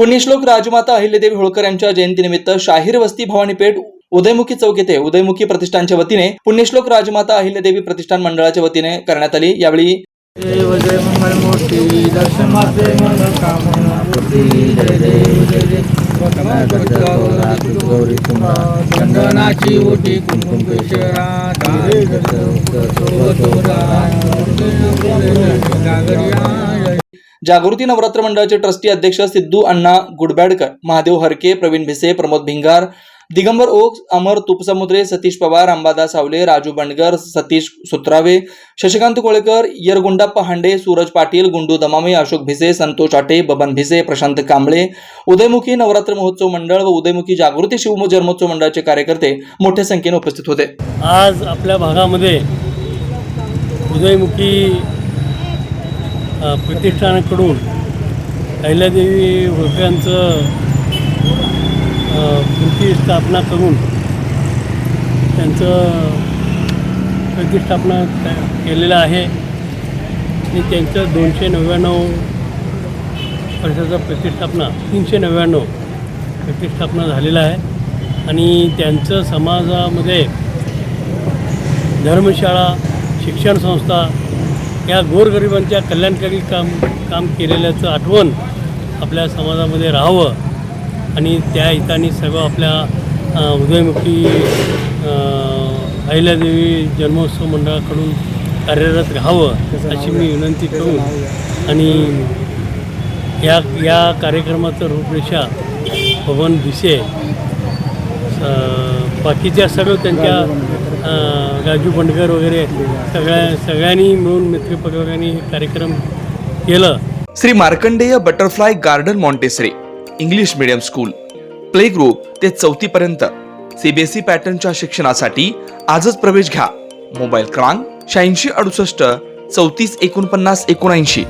पुण्यश्लोक राजमाता अहिल्यादेवी होळकर यांच्या जयंतीनिमित्त शाहीर वस्ती भवानी पेठ उदयमुखी चौक येथे उदयमुखी प्रतिष्ठानच्या वतीने पुण्यश्लोक राजमाता अहिल्यादेवी प्रतिष्ठान मंडळाच्या वतीने करण्यात आली. यावेळी देव जय मंगल जागृती नवरात्र मंडळाचे ट्रस्टी अध्यक्ष सिद्धू अण्णा गुडबॅडकर महादेव हरके प्रवीण भिसे प्रमोद भिंगार दिगंबर ओक अमर तुपसमुद्रे सतीश पवार अंबादास सावले राजू बंडगर सतीश सुत्रावे शशिकांत कोळेकर यरगुंडाप्पा हांडे सूरज पाटील गुंडू दमामे अशोक भिसे संतोष आटे बबन भिसे प्रशांत कांबळे उदयमुखी नवरात्र महोत्सव मंडळ व उदयमुखी जागृती शिव जन्मोत्सव मंडळाचे कार्यकर्ते मोठ्या संख्येने उपस्थित होते. आज आपल्या भागामध्ये उदयमुखी प्रतिष्ठानाकडून अहिल्यादेवी होळकरांचं अ, मूर्ती स्थापना करून त्यांचं प्रतिष्ठापना केलेलं आहे. आणि त्यांचं दोनशे नव्याण्णव वर्षाचा प्रतिष्ठापना तीनशे नव्याण्णव प्रतिष्ठापना झालेला आहे. आणि त्यांचं समाजामध्ये धर्मशाळा शिक्षण संस्था या गोरगरिबांच्या कल्याणकारी काम काम केलेल्याचं आठवण आपल्या समाजामध्ये राहावं आणि त्या हिताने सर्व आपल्या उदयमुखी अहिल्यादेवी जन्मोत्सव मंडळाकडून कार्यरत राहावं अशी मी विनंती करून आणि या या कार्यक्रमाचं रूपरेषा पवन भिसे स- बाकीच्या सर्व त्यांच्या राजू बंडकर वगैरे सगळ्या सगळ्यांनी मिळून मित्रपरिवारांनी हे कार्यक्रम केलं. Shri Markandey butterfly garden montessori English medium school play group ते चौथी पर्यंत सीबीएसई पॅटर्नच्या शिक्षणासाठी आजच प्रवेश घ्या. मोबाईल क्रमांक शहाऐंशी अडुसष्ट चौतीस एकोणपन्नास एकोणऐंशी.